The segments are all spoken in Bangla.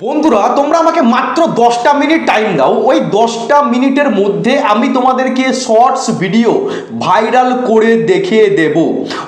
বন্ধুরা, তোমরা আমাকে মাত্র দশটা মিনিট টাইম দাও। ওই দশটা মিনিটের মধ্যে আমি তোমাদেরকে শর্টস ভিডিও ভাইরাল করে দেখিয়ে দেব।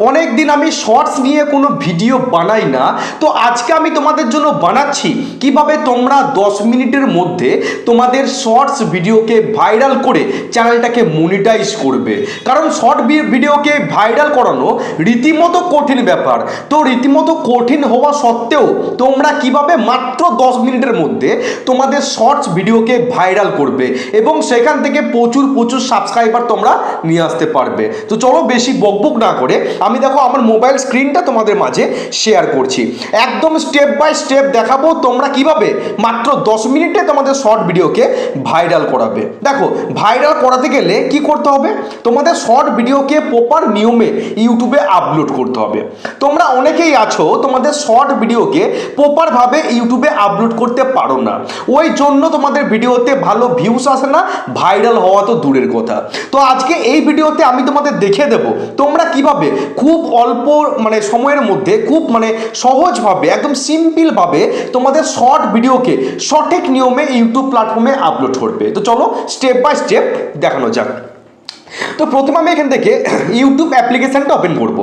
অনেক দিন আমি শর্টস নিয়ে কোনো ভিডিও বানাই না। তো আজকে আমি তোমাদের জন্য বানাচ্ছি কীভাবে তোমরা দশ মিনিটের মধ্যে তোমাদের শর্টস ভিডিওকে ভাইরাল করে চ্যানেলটাকে মনিটাইজ করবে। কারণ শর্ট ভিডিওকে ভাইরাল করানো রীতিমতো কঠিন ব্যাপার। তো রীতিমতো কঠিন হওয়া সত্ত্বেও তোমরা কীভাবে মাত্র দশ মিনিটের মধ্যে তোমাদের শর্টস ভিডিওকে ভাইরাল করবে এবং সেখান থেকে প্রচুর প্রচুর সাবস্ক্রাইবার তোমরা নিয়ে আসতে পারবে। তো চলো বেশি বকবক না করে আমি দেখো আমার মোবাইল স্ক্রিনটা তোমাদের মাঝে শেয়ার করছি। একদম স্টেপ বাই স্টেপ দেখাবো তোমরা কীভাবে মাত্র দশ মিনিটে তোমাদের শর্ট ভিডিওকে ভাইরাল করাবে। দেখো ভাইরাল করাতে গেলে কি করতে হবে? তোমাদের শর্ট ভিডিওকে প্রপার নিয়মে ইউটিউবে আপলোড করতে হবে। তোমরা অনেকেই আছো, তোমাদের শর্ট ভিডিওকে প্রপারভাবে ইউটিউবে আপলোড করতে পারো না। ওই জন্য তোমাদের ভিডিওতে ভালো ভিউস আসে না ভাইরাল হওয়া তো দূরের কথা। তো আজকে এই ভিডিওতে আমি তোমাদের দেখে দেব, তোমরা কীভাবে খুব অল্প মানে সময়ের মধ্যে খুব মানে সহজভাবে, একদম সিম্পলভাবে তোমাদের শর্ট ভিডিওকে সঠিক নিয়মে ইউটিউব প্ল্যাটফর্মে আপলোড করবে। তো চলো স্টেপ বাই স্টেপ দেখানো যাক। তো প্রথমে আমি এখান থেকে ইউটিউব অ্যাপ্লিকেশনটা ওপেন করব।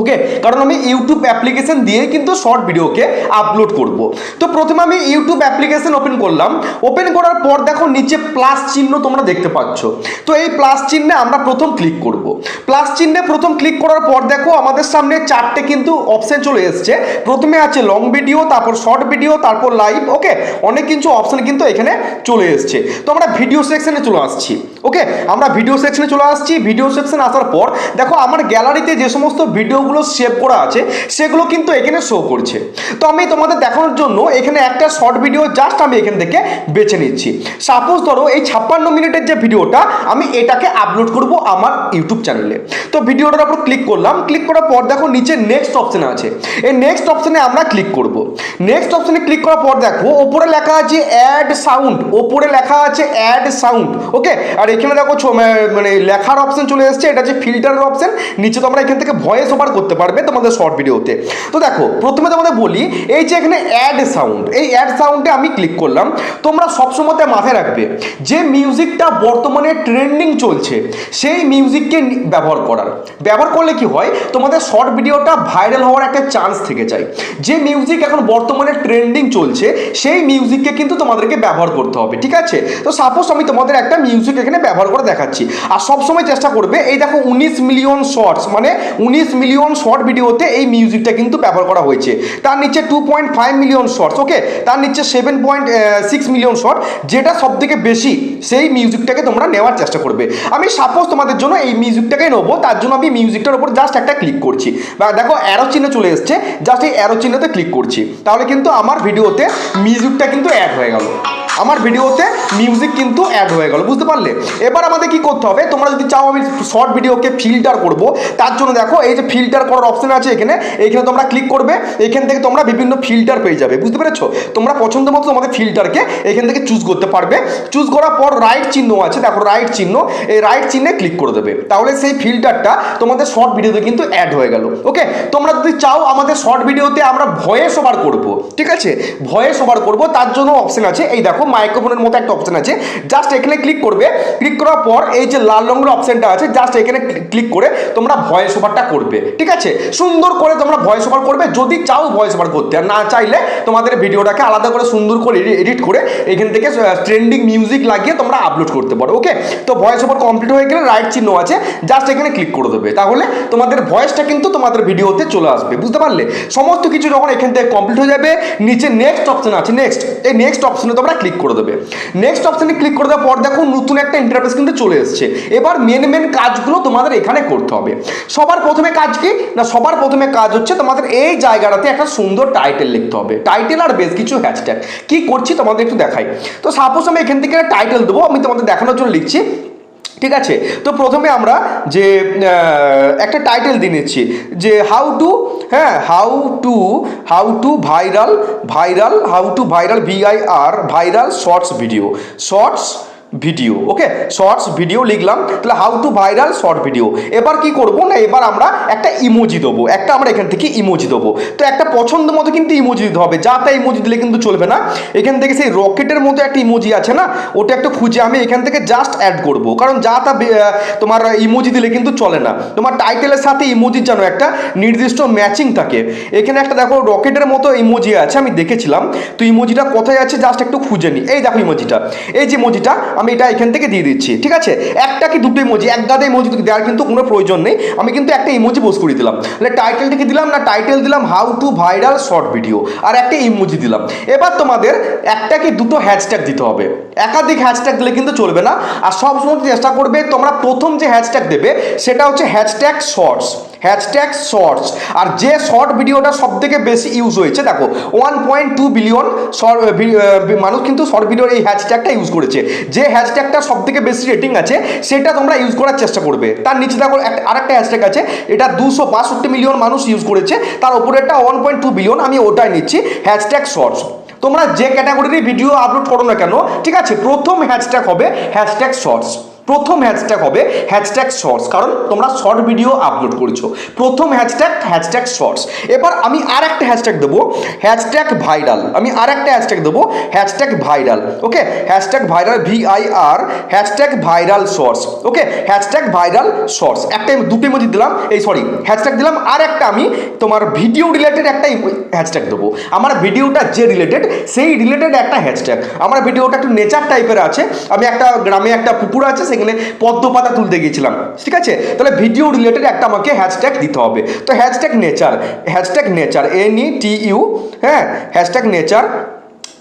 ওকে কারণ আমি ইউটিউব অ্যাপ্লিকেশন দিয়ে কিন্তু শর্ট ভিডিওকে আপলোড করব। তো প্রথমে আমি ইউটিউব অ্যাপ্লিকেশন ওপেন করলাম। ওপেন করার পর দেখো নিচে প্লাস চিহ্ন তোমরা দেখতে পাচ্ছ। তো এই প্লাস চিহ্নে আমরা প্রথম ক্লিক করব। প্লাস চিহ্নে প্রথম ক্লিক করার পর দেখো আমাদের সামনে চারটে কিন্তু অপশান চলে এসছে। প্রথমে আছে লং ভিডিও তারপর শর্ট ভিডিও তারপর লাইভ ওকে অনেক কিছু অপশান কিন্তু এখানে চলে এসছে। তো আমরা ভিডিও সেকশনে চলে আসছি। ওকে আমরা ভিডিও সেকশনে চলে আসছি। ভিডিও সেকশন আসার পর, দেখো আমার গ্যালারিতে যে সমস্ত ভিডিওগুলো সেভ করা আছে, সেগুলো কিন্তু এখানে শো করছে। তো আমি তোমাদের দেখানোর জন্য এখানে একটা শর্ট ভিডিও জাস্ট আমি এখান থেকে বেছে নিচ্ছি। সাপোজ ধরো এই ছাপ্পান্ন মিনিটের যে ভিডিওটা আমি এটাকে আপলোড করব আমার ইউটিউব চ্যানেলে তো ভিডিওটার উপর ক্লিক করলাম। ক্লিক করার পর দেখো নিচে নেক্সট অপশন আছে। এই নেক্সট অপশনে আমরা ক্লিক করব। নেক্সট অপশনে ক্লিক করার পর দেখো, ওপরে লেখা আছে অ্যাড সাউন্ড ওপরে লেখা আছে অ্যাড সাউন্ড ওকে আর এখানে দেখো মানে লেখার অপশন চলে এসেছে, এটা যে ফিল্টারের অপশন নিচে তোমরা এখান থেকে ভয়েস ওভার করতে পারবে তোমাদের শর্ট ভিডিওতে তো। দেখো, প্রথমে তোমাদের বলি, এই যে এখানে অ্যাড সাউন্ড এই অ্যাড সাউন্ডে আমি ক্লিক করলাম, তোমরা সবসময় মাথায় রাখবে, যে মিউজিকটা বর্তমানে ট্রেন্ডিং চলছে, সেই মিউজিককে ব্যবহার করার। ব্যবহার করলে কি হয়, তোমাদের শর্ট ভিডিওটা ভাইরাল হওয়ার একটা চান্স থেকে যায়। যে মিউজিক এখন বর্তমানে ট্রেন্ডিং চলছে, সেই মিউজিককে কিন্তু তোমাদেরকে ব্যবহার করতে হবে, ঠিক আছে? তো সাপোজ আমি তোমাদের একটা মিউজিক এখানে ব্যবহার করে দেখাচ্ছি। আর সবসময় চেষ্টা করবে, এই দেখো উনিশ মিলিয়ন শর্টস মানে উনিশ মিলিয়ন শর্ট ভিডিওতে এই মিউজিকটা কিন্তু ব্যবহার করা হয়েছে। তার নিচে two point five million shorts okay তার নিচে seven point six million short যেটা সব থেকে বেশি, সেই মিউজিকটাকে তোমরা নেওয়ার চেষ্টা করবে। আমি সাপোজ তোমাদের জন্য এই মিউজিকটাকে নেব, তার জন্য আমি মিউজিকটার উপর জাস্ট একটা ক্লিক করছি। বা দেখো অ্যারো চিহ্ন চলে এসছে জাস্ট এই অ্যারো চিহ্নতে ক্লিক করছি। তাহলে কিন্তু আমার ভিডিওতে মিউজিকটা কিন্তু অ্যাড হয়ে গেল। আমার ভিডিওতে মিউজিক কিন্তু অ্যাড হয়ে গেল, বুঝতে পারলে? এবার আমাদের কি করতে হবে? তোমরা যদি চাও আমি শর্ট ভিডিওকে ফিল্টার করব, তার জন্য দেখো, এই যে ফিল্টার করার অপশন আছে এখানে, এইখানে তোমরা ক্লিক করবে, এখান থেকে তোমরা বিভিন্ন ফিল্টার পেয়ে যাবে, বুঝতে পেরেছ? তোমরা পছন্দ মতো তোমাদের ফিল্টারকে এখান থেকে চুজ করতে পারবে। চুজ করার পর রাইট চিহ্ন আছে, দেখো রাইট চিহ্ন, এই রাইট চিহ্নে ক্লিক করে দেবে। তাহলে সেই ফিল্টারটা তোমাদের শর্ট ভিডিওতে কিন্তু অ্যাড হয়ে গেল ওকে তোমরা যদি চাও আমাদের শর্ট ভিডিওতে আমরা ভয়েস ওভার করব, ঠিক আছে? ভয়েস ওভার করব, তার জন্য অপশন আছে, এই দেখো মাইক্রোফোনের মতো একটা অপশন আছে। জাস্ট এখানে ক্লিক করবে। ক্লিক করার পর এই যে লাল রঙের অপশনটা আছে জাস্ট এখানে ক্লিক করে তোমরা ভয়েস ওভারটা করবে। ঠিক আছে? সুন্দর করে তোমরা ভয়েস ওভার করবে। যদি চাও ভয়েস ওভার করতে, আর না চাইলে তোমাদের ভিডিওটাকে আলাদা করে সুন্দর করে এডিট করে এখান থেকে ট্রেন্ডিং মিউজিক লাগিয়ে তোমরা আপলোড করতে পারো ওকে তো ভয়েস ওভার কমপ্লিট হয়ে গেলে রাইট চিহ্ন আছে জাস্ট এখানে ক্লিক করে দেবে। তাহলে তোমাদের ভয়েসটা কিন্তু তোমাদের ভিডিওতে চলে আসবে, বুঝতে পারলে? সমস্ত কিছু যখন এখান থেকে কমপ্লিট হয়ে যাবে, নিচে নেক্সট অপশন আছে নেক্সট এই নেক্সট অপশনে তোমরা ক্লিক করে দেবে। নেক্সট অপশানে ক্লিক করে দেওয়ার পর দেখো নতুন একটা ইন্টারফেস কিন্তু চলে এসছে। এবার মেন মেন কাজগুলো তোমাদের এখানে করতে হবে। সবার প্রথমে কাজ কি? না, সবার প্রথমে কাজ হচ্ছে তোমাদের এই জায়গাটাতে একটা সুন্দর টাইটেল লিখতে হবে। টাইটেল আর বেশ কিছু হ্যাশট্যাগ কি করছি তোমাদের একটু দেখাই। তো সাপোজ আমি এখান থেকে টাইটেল দেবো, আমি তোমাদের দেখানোর জন্য লিখছি ঠিক আছে? তো প্রথমে আমরা যে একটা টাইটেল দিয়ে নিচ্ছি, যে হাউ টু হ্যাঁ how to how to viral viral how to viral VIR viral shorts video shorts video okay shorts video লিখলাম, তাহলে how to viral short video এবার কি করব না, এবার আমরা একটা ইমোজি দেবো, একটা আমরা এখান থেকে ইমোজি দেবো। তো একটা পছন্দ মতো কিন্তু ইমোজি দিতে হবে, যা তা ইমোজি দিলে কিন্তু চলবে না। এখান থেকে সেই রকেটের মতো একটা ইমোজি আছে না, ওটা একটু খুঁজে আমি এখান থেকে জাস্ট অ্যাড করব। কারণ যা তা তোমার ইমোজি দিলে কিন্তু চলে না। তোমার টাইটেলের সাথে ইমোজির যেন একটা নির্দিষ্ট ম্যাচিং থাকে। এখানে একটা দেখো রকেটের মতো ইমোজি আছে, আমি দেখেছিলাম। তো ইমোজিটা কোথায় আছে জাস্ট একটু খুঁজে নিই এই দেখো ইমোজিটা এই যে ইমোজিটা আমি এটা এখান থেকে দিয়ে দিচ্ছি, ঠিক আছে? একটা কি দুটো ইমোজি এক গাদা ইমোজি দেওয়ার কিন্তু কোনো প্রয়োজন নেই। আমি কিন্তু একটা ইমোজি পোস্ট করে দিলাম। তাহলে টাইটেল থেকে দিলাম না টাইটেল দিলাম how to viral short video আর একটা ইমোজি দিলাম। এবার তোমাদের একটা কি দুটো হ্যাশট্যাগ দিতে হবে। একাধিক হ্যাশট্যাগ দিলে কিন্তু চলবে না। আর সবসময় চেষ্টা করবে তোমরা প্রথম যে হ্যাশট্যাগ দেবে, সেটা হচ্ছে হ্যাশট্যাগ শর্টস হ্যাশট্যাগ শর্টস আর যে শর্ট ভিডিওটা সব থেকে বেশি ইউজ হয়েছে, দেখো ওয়ান পয়েন্ট টু বিলিয়ন মানুষ কিন্তু শর্ট ভিডিওর এই হ্যাশট্যাগটা ইউজ করেছে। যে হ্যাশট্যাগটা সব থেকে বেশি রেটিং আছে, সেটা তোমরা ইউজ করার চেষ্টা করবে। তার নিচে দেখো একটা- আরেকটা হ্যাশট্যাগ আছে, এটা দুশো বাষট্টি মিলিয়ন মানুষ ইউজ করেছে, তার উপরেরটা ওয়ান পয়েন্ট টু বিলিয়ন আমি ওটাই নিচ্ছি হ্যাশট্যাগ শর্টস তোমরা যে ক্যাটাগরির ভিডিও আপলোড করো না কেন, ঠিক আছে, প্রথম হ্যাশট্যাগ হবে হ্যাশট্যাগ শর্টস প্রথম হ্যাশট্যাগ হবে হ্যাশট্যাগ শর্টস কারণ তোমরা শর্ট ভিডিও আপলোড করছ। প্রথম হ্যাশট্যাগ হ্যাশট্যাগ শর্টস এবার আমি আর একটা হ্যাশট্যাগ দেবো হ্যাশট্যাগ ভাইরাল আমি আর একটা হ্যাশট্যাগ দেবো hashtag viral okay hashtag viral V I R hashtag viral shorts okay hashtag viral shorts একটা দুটো ইমোজি দিলাম, এই সরি হ্যাশট্যাগ দিলাম আর একটা আমি তোমার ভিডিও রিলেটেড একটা হ্যাশট্যাগ দেবো। আমার ভিডিওটা যে রিলেটেড সেই রিলেটেড একটা হ্যাশট্যাগ আমার ভিডিওটা একটু নেচার টাইপের আছে। আমি একটা গ্রামে একটা পুকুর আছে সেখানে পদ্মপাতা তুলতে গিয়েছিলাম, ঠিক আছে? তাহলে ভিডিও রিলেটেড একটা আমাকে হ্যাশট্যাগ দিতে হবে। তো hashtag nature hashtag nature N E T U হ্যাঁ? হ্যাশট্যাগ নেচার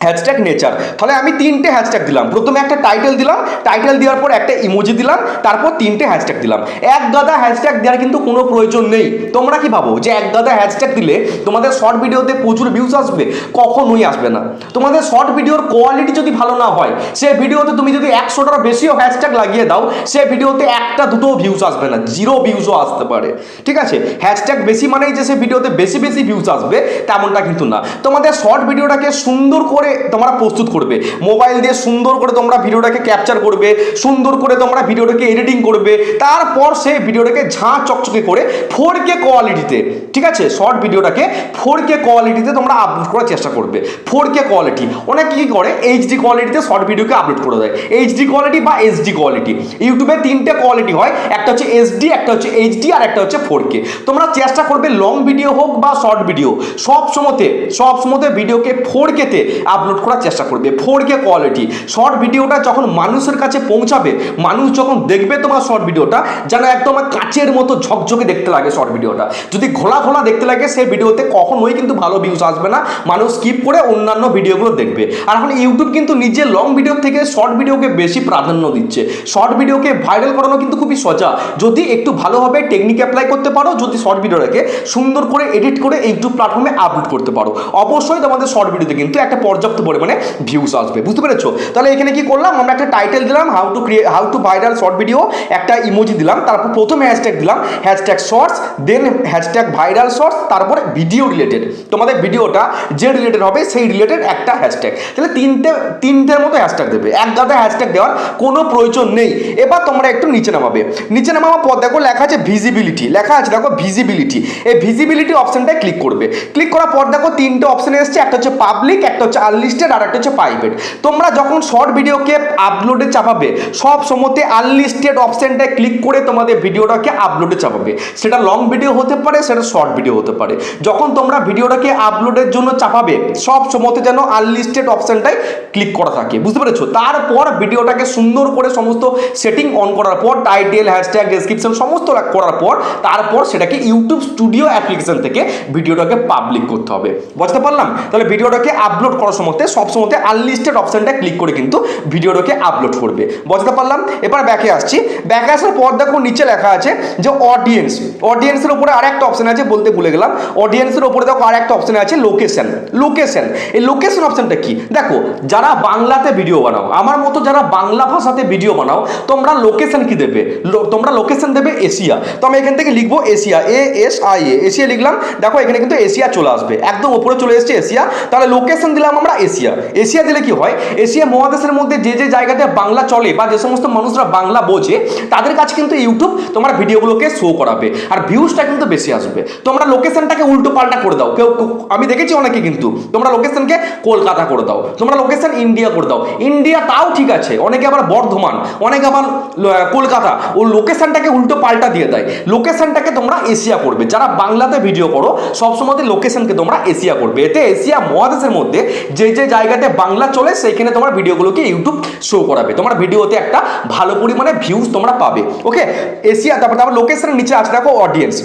হ্যাশট্যাগ নেচার তাহলে আমি তিনটে হ্যাশট্যাগ দিলাম। প্রথমে একটা টাইটেল দিলাম। টাইটেল দেওয়ার পর একটা ইমোজি দিলাম। তারপর তিনটে হ্যাশট্যাগ দিলাম। এক গাদা হ্যাশট্যাগ দেওয়ার কিন্তু কোনো প্রয়োজন নেই। তোমরা কি ভাবো যে এক গাদা হ্যাশট্যাগ দিলে তোমাদের শর্ট ভিডিওতে প্রচুর ভিউজ আসবে? কখনোই আসবে না। তোমাদের শর্ট ভিডিওর কোয়ালিটি যদি ভালো না হয়, সে ভিডিওতে তুমি যদি একশোটার বেশিও হ্যাশট্যাগ লাগিয়ে দাও, সে ভিডিওতে একটা দুটো ভিউজ আসবে না। জিরো ভিউজও আসতে পারে। ঠিক আছে? হ্যাশট্যাগ বেশি মানেই যে সে ভিডিওতে বেশি বেশি ভিউজ আসবে, তেমনটা কিন্তু না। তোমাদের শর্ট ভিডিওটাকে সুন্দর করে তোমরা প্রস্তুত করবে। মোবাইল দিয়ে সুন্দর করে তোমরা ভিডিওটাকে ক্যাপচার করবে, সুন্দর করে তোমরা ভিডিওটাকে এডিটিং করবে, তারপর সেই ভিডিওটাকে ঝাঁ চকচকে করে ফোর কে কোয়ালিটিতে ঠিক আছে? শর্ট ভিডিওটাকে ফোর কে কোয়ালিটিতে তোমরা আপলোড করার চেষ্টা করবে। ফোর কে কোয়ালিটি অনেকে কি করে? এইচডি কোয়ালিটিতে শর্ট ভিডিওকে আপলোড করে দেয়। এইচডি কোয়ালিটি বা এইচডি কোয়ালিটি ইউটিউবে তিনটে কোয়ালিটি হয়, একটা হচ্ছে এইচডি একটা হচ্ছে এইচডি আর একটা হচ্ছে ফোর কে তোমরা চেষ্টা করবে লং ভিডিও হোক বা শর্ট ভিডিও সব সময়তে সব সময়তে ভিডিওকে ফোর কেতে আপলোড করার চেষ্টা করবে। ফোর কে কোয়ালিটি শর্ট ভিডিওটা যখন মানুষের কাছে পৌঁছাবে, মানুষ যখন দেখবে তোমার শর্ট ভিডিওটা যেন একদম কাচের মতো ঝকঝকে দেখতে লাগে শর্ট ভিডিওটা যদি ঘোলা ঘোলা দেখতে লাগে, সেই ভিডিওতে কখনোই কিন্তু ভালো ভিউজ আসবে না। মানুষ স্কিপ করে অন্যান্য ভিডিওগুলো দেখবে। আর এখন ইউটিউব কিন্তু নিজের লং ভিডিও থেকে শর্ট ভিডিওকে বেশি প্রাধান্য দিচ্ছে। শর্ট ভিডিওকে ভাইরাল করানো কিন্তু খুবই সোজা। যদি একটু ভালোভাবে টেকনিক অ্যাপ্লাই করতে পারো, যদি শর্ট ভিডিওটাকে সুন্দর করে এডিট করে ইউটিউব প্ল্যাটফর্মে আপলোড করতে পারো। অবশ্যই তোমাদের শর্ট ভিডিওতে কিন্তু একটা পর্যাপ্ত পরিমাণে ভিউজ আসবে, বুঝতে পেরেছ? তাহলে এখানে কি করলাম? আমরা একটা টাইটেল দিলাম how to create how to viral short video একটা ইমোজি দিলাম, তারপর প্রথম হ্যাশট্যাগ দিলাম hashtag shorts then hashtag viral shorts তারপর ভিডিও রিলেটেড তোমাদের ভিডিওটা যে রিলেটেড হবে, সেই রিলেটেড একটা হ্যাশট্যাগ তাহলে তিনটে, তিনটের মতো হ্যাশট্যাগ দেবে। এক গাদা হ্যাশট্যাগ দেওয়ার কোনো প্রয়োজন নেই। এবার তোমরা একটু নিচে নামাবে। নিচে নামাবার পর দেখো, লেখা আছে ভিজিবিলিটি লেখা আছে, দেখো ভিজিবিলিটি এই ভিজিবিলিটি অপশনটায় ক্লিক করবে। ক্লিক করার পর দেখো, তিনটে অপশন এসছে, একটা হচ্ছে পাবলিক একটা হচ্ছে আনলিস্টেড আর একটা হচ্ছে প্রাইভেট তোমরা যখন শর্ট ভিডিওকে আপলোডে চাপাবে, সব সময়তে আনলিস্টেড অপশনটায় ক্লিক করে তোমাদের ভিডিওটাকে আপলোডে চাপাবে। সেটা লং ভিডিও হতে পারে, সেটা শর্ট ভিডিও হতে পারে। যখন তোমরা ভিডিওটাকে আপলোডের জন্য চাপাবে, সব সময়তে যেন আনলিস্টেড অপশনটাই ক্লিক করা থাকে। বুঝতে পেরেছ? তারপর ভিডিওটাকে সুন্দর করে সমস্ত সেটিং অন করার পর টাইটেল হ্যাশট্যাগ ডেসক্রিপশন সমস্ত করার পর, তারপর সেটাকে ইউটিউব স্টুডিও অ্যাপ্লিকেশন থেকে ভিডিওটাকে পাবলিক করতে হবে। বুঝতে পারলাম? তাহলে ভিডিওটাকে আপলোড করার সময়তে সব সময়তে আনলিস্টেড অপশনটা ক্লিক করে কিন্তু ভিডিওটাকে আপলোড করবে। বুঝতে পারলাম? এবার ব্যাকে আসছি। ব্যাকে আসার পর দেখো নিচে লেখা আছে যে অডিয়েন্স অডিয়েন্সের উপরে আরেকটা অপশন আছে বলতে ভুলে গেলাম। অডিয়েন্সের উপরে দেখো আরেকটা অপশন আছে লোকেশন লোকেশন এই লোকেশন অপশনটা কি? দেখো, যারা বাংলাতে ভিডিও বানাও, আমার মতো যারা বাংলা ভাষাতে ভিডিও বানাও, তোমরা লোকেশন কি দেবে? তোমরা লোকেশন দেবে এশিয়া তো আমি এখান থেকে লিখব Asia A S I A Asia লিখলাম। দেখো এখানে কিন্তু এশিয়া চলে আসবে। একদম উপরে চলে এসেছে এশিয়া তাহলে লোকেশন দিলাম আমরা তোমরা এশিয়া। এশিয়া দিলে কি হয়? এশিয়া মহাদেশের মধ্যে যে যে জায়গাতে বাংলা চলে বা যে সমস্ত মানুষরা বাংলা বোঝে, তাদের কাছে কিন্তু ইউটিউব তোমার ভিডিওগুলোকে শো করাবে আর ভিউজটা কিন্তু বেশি আসবে। তোমরা লোকেশনটাকে উল্টো পাল্টা করে দাও। কেউ- আমি দেখেছি অনেকে কিন্তু, তোমরা লোকেশনকে কলকাতা করে দাও, তোমরা লোকেশন ইন্ডিয়া করে দাও। ইন্ডিয়া তাও ঠিক আছে, অনেকে আবার বর্ধমান, অনেকে আবার কলকাতা, ও লোকেশনটাকে উল্টো পাল্টা দিয়ে দেয়। লোকেশনটাকে তোমরা এশিয়া করবে। যারা বাংলাতে ভিডিও করো সবসময় লোকেশনকে তোমরা এশিয়া করবে। এতে এশিয়া মহাদেশের মধ্যে যে যে জায়গাতে বাংলা চলে, সেইখানে তোমার ভিডিওগুলোকে ইউটিউব শো করাবে। তোমার ভিডিওতে একটা ভালো পরিমাণে ভিউজ তোমরা পাবে। ওকে এশিয়া তারপর তারপর লোকেশনের নিচে আছে, দেখো অডিয়েন্স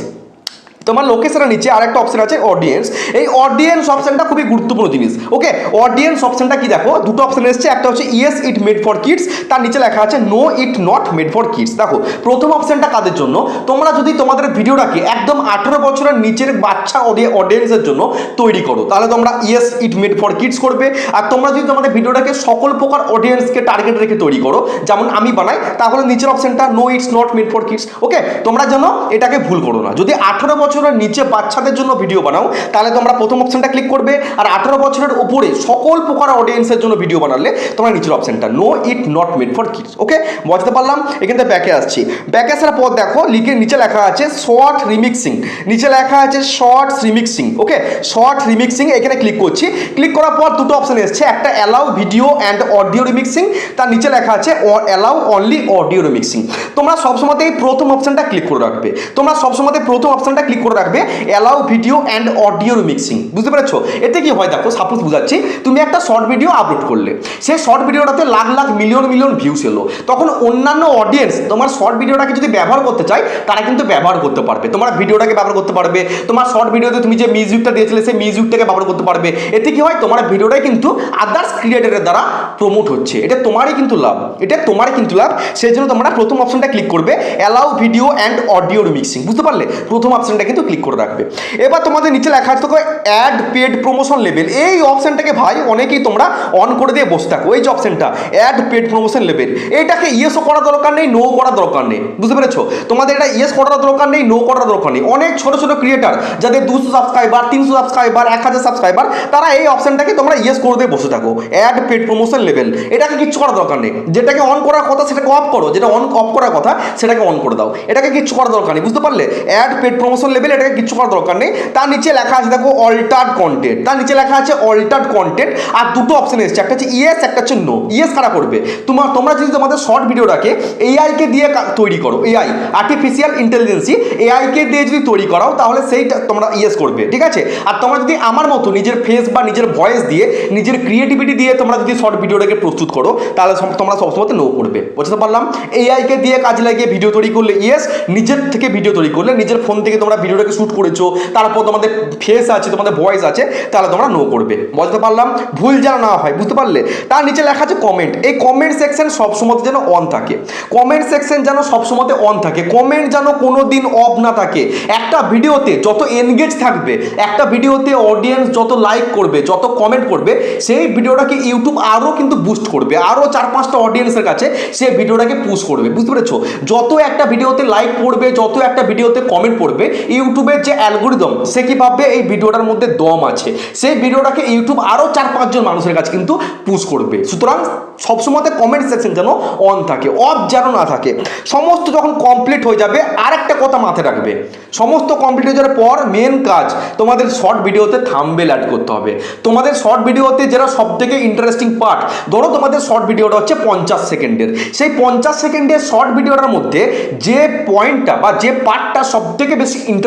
তোমার লোকেশনের নিচে আরেকটা অপশন আছে অডিয়েন্স এই অডিয়েন্স অপশনটা খুবই গুরুত্বপূর্ণ জিনিস। ওকে অডিয়েন্স অপশনটা কি দেখো? দুটো অপশন এসেছে। একটা হচ্ছে yes it made for kids তার নিচে লেখা আছে no it not made for kids দেখো, প্রথম অপশনটা কাদের জন্য? তোমরা যদি তোমাদের ভিডিওটাকে একদম আঠেরো বছরের নিচের বাচ্চা অডিয়েন্সের জন্য তৈরি করো, তাহলে তোমরা yes it made for kids করবে। আর তোমরা যদি তোমাদের ভিডিওটাকে সকল প্রকার অডিয়েন্সকে টার্গেট রেখে তৈরি করো, যেমন আমি বানাই, তাহলে নিচের অপশনটা no it's not made for kids okay তোমরা যেন এটাকে ভুল করো না। যদি আঠেরো বছরের নিচে বাচ্চাদের জন্য ভিডিও বানাও, তাহলে তোমরা প্রথম অপশনটা ক্লিক করবে, আর আঠেরো বছরের উপরে সকল প্রকার অডিয়েন্সের জন্য ভিডিও বানালে তোমরা নিচের অপশনটা no it not made for kids okay বুঝতে পারলাম? এখান থেকে ব্যাকে আসছি। ব্যাকে আসার পর দেখো লিখে নিচে লেখা আছে শর্ট রিমিক্সিং নিচে লেখা আছে short remixing okay short remixing এখানে ক্লিক করছি। ক্লিক করার পর দুটো অপশন এসছে, একটা allow video and audio remixing তার নিচে লেখা আছে অ্যালাউ অনলি অডিও রিমিক্সিং তোমরা সবসময়তেই প্রথম অপশনটা ক্লিক করে রাখবে। তোমরা সবসময়তে প্রথম অপশনটা ক্লিক করে রাখবে allow video and audio remixing বুঝতে পেরেছ? এতে কি হয় দেখো সাপোজ বুঝাচ্ছি, তুমি একটা শর্ট ভিডিও আপলোড করলে। সেই শর্ট ভিডিওটাতে lakh lakh million million views এলো। তখন অন্যান্য অডিয়েন্স তোমার শর্ট ভিডিওটাকে যদি ব্যবহার করতে চায়, তারা কিন্তু ব্যবহার করতে পারবে। তোমার ভিডিওটাকে ব্যবহার করতে পারবে। তোমার শর্ট ভিডিওতে তুমি যে মিউজিকটা দিয়েছিলে, সেই মিউজিকটাকে ব্যবহার করতে পারবে। এতে কি হয়, তোমার ভিডিওটাই কিন্তু আদার্স ক্রিয়েটারের দ্বারা প্রমোট হচ্ছে। এটা তোমারই কিন্তু লাভ। এটা তোমারই কিন্তু লাভ। সেই জন্য তোমরা প্রথম অপশনটা ক্লিক করবে allow video and audio mixing বুঝতে পারলে? প্রথম অপশনটা কিন্তু ক্লিক করে রাখবে। এবার তোমাদের নিচে লেখা আছে দেখো অ্যাড পেড প্রমোশন লেভেল এই অপশনটাকে ভাই অনেকেই তোমরা অন করে দিয়ে বসে থাকো। এই যে অপশনটা অ্যাড পেড প্রমোশন লেভেল এটাকে ইয়েসও করার দরকার নেই নো করার দরকার নেই। বুঝতে পেরেছ? তোমাদের এটা ইয়েস করার দরকার নেই নো করার দরকার নেই। অনেক ছোট ছোট ক্রিয়েটার যাদের দুশো সাবস্ক্রাইবার তিনশো সাবস্ক্রাইবার এক হাজার সাবস্ক্রাইবার তারা এই অপশনটাকে তোমরা ইয়েস করে দিয়ে বসে থাকো। অ্যাড পেড প্রমোশন লেভেল এটাকে কিচ্ছু করার দরকার নেই। যেটাকে অন করার কথা সেটাকে অফ করো। যেটা অন অফ করার কথা সেটাকে অন করে দাও। এটাকে কিচ্ছু করার দরকার নেই। বুঝতে পারলে? অ্যাড পেড প্রমোশন লেভেল এটাকে কিচ্ছু করার দরকার নেই। তার নিচে লেখা আছে, দেখো অল্টার্ড কন্টেন্ট তার নিচে লেখা আছে অল্টার্ড কন্টেন্ট আর দুটো অপশন এসেছে, একটা হচ্ছে ইয়েস একটা হচ্ছে নো ইয়েস কারা করবে? তোমার তোমরা যদি তোমাদের শর্ট ভিডিওটাকে এআইকে দিয়ে তৈরি করো এআই আর্টিফিশিয়াল ইন্টেলিজেন্সি এআইকে দিয়ে যদি তৈরি করাও, তাহলে সেইটা তোমরা ইয়েস করবে, ঠিক আছে? আর তোমরা যদি আমার মতো নিজের ফেস বা নিজের ভয়েস দিয়ে, নিজের ক্রিয়েটিভিটি দিয়ে তোমরা যদি শর্ট ভিডিওটাকে প্রস্তুত করো, তাহলে তোমরা সবসময় নো করবে। বুঝতে পারলাম? এআইকে দিয়ে কাজে লাগিয়ে ভিডিও তৈরি করলে ইয়েস নিজের থেকে ভিডিও তৈরি করলে, নিজের ফোন থেকে তোমরা ভিডিওটাকে শ্যুট করেছ, তারপর তোমাদের ফেস আছে, তোমাদের ভয়েস আছে, তাহলে তোমরা নো করবে। বুঝতে পারলাম, ভুল যেন না হয়, বুঝতে পারলে? তার নিচে লেখা আছে কমেন্ট এই কমেন্ট সেকশন সবসময় যেন অন থাকে। কমেন্ট সেকশন যেন সবসময় অন থাকে। কমেন্ট যেন কোনো দিন অফ না থাকে। একটা ভিডিওতে যত এনগেজ থাকবে, একটা ভিডিওতে অডিয়েন্স যত লাইক করবে, যত কমেন্ট করবে, সেই ভিডিওটাকে ইউটিউব আরও কিন্তু বুস্ট করবে। আরও চার পাঁচটা অডিয়েন্সের কাছে সেই ভিডিওটাকে পুশ করবে। বুঝতে পেরেছ? যত একটা ভিডিওতে লাইক পড়বে, যত একটা ভিডিওতে কমেন্ট পড়বে ইউটিউবের যে অ্যালগোরিদম, সে কি ভাববে? এই ভিডিওটার মধ্যে দম আছে। সেই ভিডিওটাকে ইউটিউব আরও চার পাঁচজন মানুষের কাছে কিন্তু পুশ করবে। সুতরাং সবসময়তে কমেন্ট সেকশন যেন অন থাকে অফ যেন না থাকে। সমস্ত যখন কমপ্লিট হয়ে যাবে আর একটা কথা মাথায় রাখবে। সমস্ত কমপ্লিট হয়ে যাওয়ার পর মেন কাজ, তোমাদের শর্ট ভিডিওতে থাম্বেল অ্যাড করতে হবে। তোমাদের শর্ট ভিডিওতে যেটা সব থেকে ইন্টারেস্টিং পার্ট ধরো তোমাদের শর্ট ভিডিওটা হচ্ছে পঞ্চাশ সেকেন্ডের। সেই পঞ্চাশ সেকেন্ডের শর্ট ভিডিওটার মধ্যে যে পয়েন্টটা বা যে পার্টটা সব থেকে বেশি ইন্টারেস্টিং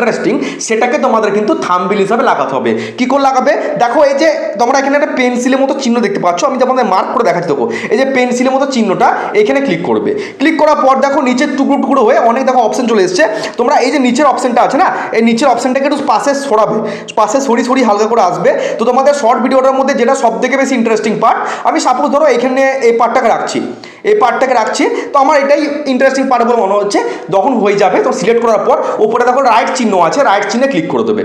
সেটাকে তোমাদের কিন্তু থাম্বেল হিসাবে লাগাতে হবে। কি করে লাগাবে? দেখো, এই যে তোমরা এখানে একটা পেন্সিলের মতো চিহ্ন দেখতে পাচ্ছ, আমি তোমাদের মার্ক করে দেখাচ্ছি দেখো। এই যে পেন্সিলের মতো চিহ্নটা এখানে ক্লিক করবে। ক্লিক করার পর দেখো, নিচের টুকরো টুকরো হয়ে অনেক দেখো অপশন চলে এসছে। তোমরা এই যে নিচের অপশনটা আছে না, এই নিচের অপশনটাকে একটু পাশে সরাবে। পাশে সরি সরি হালকা করে আসবে। তো তোমাদের শর্ট ভিডিওটার মধ্যে যেটা সব থেকে বেশি ইন্টারেস্টিং পার্ট আমি সাপোজ ধরো এখানে এই পার্টটাকে রাখছি। এই পার্টটাকে রাখছে। তো আমার এটাই ইন্টারেস্টিং পার্ট বলে মনে হচ্ছে। যখন হয়ে যাবে তো সিলেক্ট করার পর ওপরে দেখো রাইট চিহ্ন আছে রাইট চিহ্নে ক্লিক করে দেবে।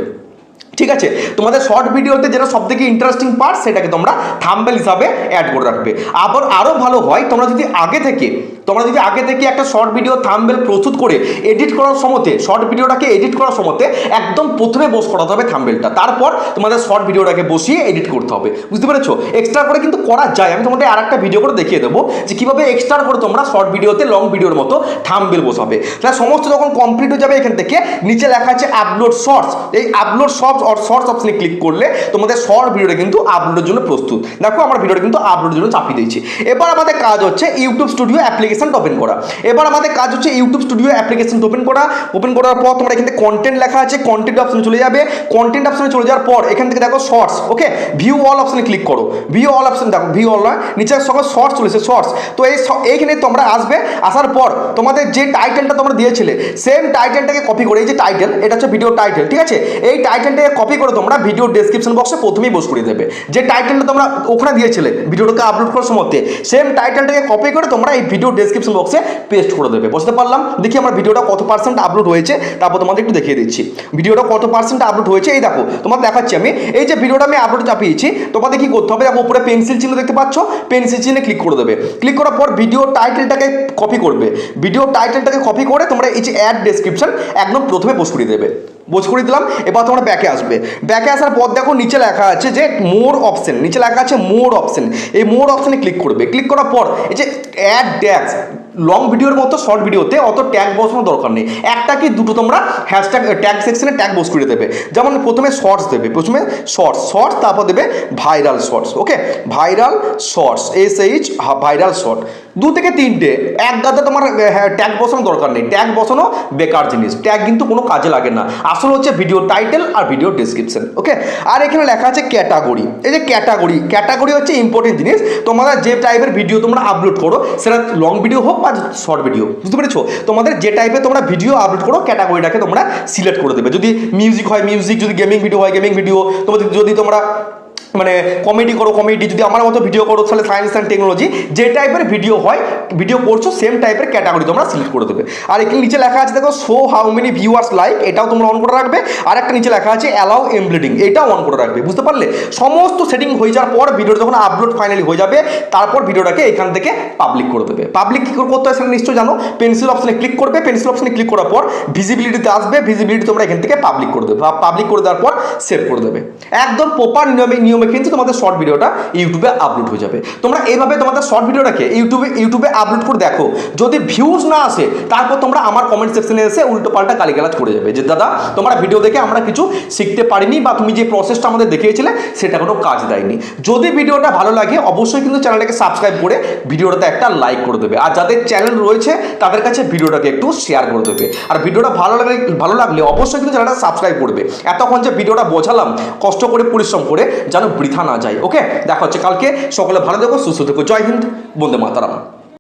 ঠিক আছে? তোমাদের শর্ট ভিডিওতে যেটা সব থেকে ইন্টারেস্টিং পার্ট সেটাকে তোমরা থাম্বেল হিসাবে অ্যাড করে রাখবে। আবার আরও ভালো হয়, তোমরা যদি আগে থেকে তোমরা যদি আগে থেকে একটা শর্ট ভিডিও থাম্বেল প্রস্তুত করে এডিট করার সময়তে শর্ট ভিডিওটাকে এডিট করার সময়তে একদম প্রথমে বস করাতে হবে থামবেলটা তারপর তোমাদের শর্ট ভিডিওটাকে বসিয়ে এডিট করতে হবে। বুঝতে পেরেছ? এক্সট্রা করে কিন্তু করা যায়। আমি তোমাদের আর একটা ভিডিও করে দেখিয়ে দেবো যে কীভাবে এক্সট্রা করে তোমরা শর্ট ভিডিওতে লং ভিডিওর মতো থাম্বেল বসাবে। তাহলে সমস্ত যখন কমপ্লিট হয়ে যাবে এখান থেকে, নিচে লেখা আছে আপলোড শর্টস এই আপলোড শর্টস অর শর্টস অপশনে ক্লিক করলে তোমাদের শর্ট ভিডিওটা কিন্তু আপলোডের জন্য প্রস্তুত। দেখো, আমার ভিডিওটা কিন্তু আপলোডের জন্য চাপিয়ে দিয়েছি। এবার আমাদের কাজ হচ্ছে ইউটিউব স্টুডিও অ্যাপ্লিকেশনটা ওপেন করা। এবার আমাদের কাজ হচ্ছে ইউটিউব স্টুডিও অ্যাপ্লিকেশন ওপেন করা। ওপেন করার পর তোমরা এখান থেকে কন্টেন্ট লেখা আছে কন্টেন্ট অপশনে চলে যাবে। কন্টেন্ট অপশনে চলে যাওয়ার পর এখান থেকে দেখো শর্টস ওকে ভিউ অল অপশনে ক্লিক করো। ভিউ অল অপশন দেখো ভিউ অল নিচে সঙ্গে শর্টস চলেছে শর্টস তো এই এইখানে তোমরা আসবে, আসার পর তোমাদের যে টাইটেলটা তোমরা দিয়েছিলে সেম টাইটেলটাকে কপি করে, এই যে টাইটেল এটা হচ্ছে ভিডিও টাইটেল ঠিক আছে? এই টাইটেলটাকে কপি করে তোমরা ভিডিও ডেসক্রিপশন বক্সে প্রথমেই বস করে দেবে যে টাইটেলটা তোমরা ওখানে দিয়েছিলে ভিডিওটাকে আপলোড করার সময় সেম টাইটেলটাকে কপি করে তোমরা এই ভিডিও ডেসক্রিপশন বক্সে পেস্ট করে দেবে। বুঝতে পারলাম? দেখি আমার ভিডিওটা কত পার্সেন্ট আপলোড হয়েছে, তারপর তোমাদের একটু দেখিয়ে দিচ্ছি। ভিডিওটা কত পার্সেন্ট আপলোড হয়েছে, এই দেখো, তোমার দেখাচ্ছি আমি। এই যে ভিডিওটা আমি আপলোড চাপিয়েছি, তোমাদের কি করতে হবে? দেখো, উপরে পেন্সিল চিহ্ন দেখতে পাচ্ছ? পেন্সিল চিহ্নে ক্লিক করে দেবে। ক্লিক করার পর ভিডিও টাইটেলটাকে কপি করবে। ভিডিও টাইটেলটাকে কপি করে তোমরা এই যে অ্যাড ডেসক্রিপশন একদম প্রথমে পোস্ট করে দেবে। বোঝ করে দিলাম, এবার তোমরা ব্যাকে আসবে। ব্যাকে আসার পর দেখো নিচে লেখা আছে যে মোর অপশন নিচে লেখা আছে মোর অপশন এই মোর অপশনে ক্লিক করবে। ক্লিক করার পর এই যে অ্যাড ড্যাক্স লং ভিডিওর মতো শর্ট ভিডিওতে অত ট্যাগ বসানোর দরকার নেই। একটা কি দুটো তোমরা হ্যাশট্যাগ ট্যাগ সেকশনে ট্যাগ বস করে দেবে। যেমন প্রথমে শর্টস দেবে, প্রথমে শর্টস শর্টস তারপর দেবে viral shorts okay viral shorts S H viral short দু থেকে তিনটে, এক গাদা তোমার ট্যাগ বসানো দরকার নেই। ট্যাগ বসানো বেকার জিনিস। ট্যাগ কিন্তু কোনো কাজে লাগে না। আসল হচ্ছে ভিডিও টাইটেল আর ভিডিও ডিসক্রিপশন ওকে আর এখানে লেখা আছে ক্যাটাগরি এই যে ক্যাটাগরি ক্যাটাগরি হচ্ছে ইম্পর্টেন্ট জিনিস। তোমরা যে টাইপের ভিডিও তোমরা আপলোড করো, সেটা লং ভিডিও হোক বা শর্ট ভিডিও বুঝতে পেরেছ? তোমাদের যে টাইপের তোমরা ভিডিও আপলোড করো ক্যাটাগরিটাকে তোমরা সিলেক্ট করে দেবে। যদি মিউজিক হয় মিউজিক যদি গেমিং ভিডিও হয় গেমিং ভিডিও তোমাদের যদি তোমরা মানে কমেডি করো কমেডি যদি আমার মতো ভিডিও করো, তাহলে সায়েন্স অ্যান্ড টেকনোলজি যে টাইপের ভিডিও হয় ভিডিও করছ সেম টাইপের ক্যাটাগরি তোমরা সিলেক্ট করে দেবে। আর এখানে নিচে লেখা আছে, দেখো show how many viewers like এটাও তোমরা অন করে রাখবে। আর একটা নিচে লেখা আছে অ্যালাউ এমব্লেডিং এটাও অন করে রাখবে, বুঝতে পারলে? সমস্ত সেটিং হয়ে যাওয়ার পর ভিডিওটা যখন আপলোড ফাইনালি হয়ে যাবে, তারপর ভিডিওটাকে এখান থেকে পাবলিক করে দেবে। পাবলিক কী করে করতে হয় সেটা নিশ্চয়ই জানো? পেন্সিল অপশানে ক্লিক করবে পেন্সিল অপশানে ক্লিক করার পর ভিজিবিলিটিতে আসবে ভিজিবিলিটি তোমরা এখান থেকে পাবলিক করে দেবে। পাবলিক করে দেওয়ার পর সেভ করে দেবে। একদম প্রপার নিয়মে নিয়মে কিন্তু তোমাদের শর্ট ভিডিওটা ইউটিউবে আপলোড হয়ে যাবে। তোমরা এইভাবে তোমাদের শর্ট ভিডিওটাকে ইউটিউবে ইউটিউবে আপলোড করে দেখো। যদি ভিউজ না আসে, তারপর তোমরা আমার কমেন্ট সেকশনে এসে উল্টো পাল্টা গালিগালাজ করে যাবে যে, দাদা, তোমরা ভিডিও দেখে আমরা কিছু শিখতে পারিনি বা তুমি যে প্রসেসটা আমাদের দেখিয়েছিলে, সেটা কোনো কাজ দেয়নি। যদি ভিডিওটা ভালো লাগে, অবশ্যই কিন্তু চ্যানেলটাকে সাবস্ক্রাইব করে ভিডিওটাতে একটা লাইক করে দেবে। আর যাদের চ্যানেল রয়েছে, তাদের কাছে ভিডিওটাকে একটু শেয়ার করে দেবে। আর ভিডিওটা ভালো লাগলে ভালো লাগলে অবশ্যই কিন্তু চ্যানেলটা সাবস্ক্রাইব করবে। এতক্ষণ যে ভিডিওটা বোঝালাম, কষ্ট করে, পরিশ্রম করে, যেন বৃথা না যায় ওকে দেখা হচ্ছে কালকে। সকলে ভালো থেকো, সুস্থ থেকো। জয় হিন্দ, বন্দে মাতারাম।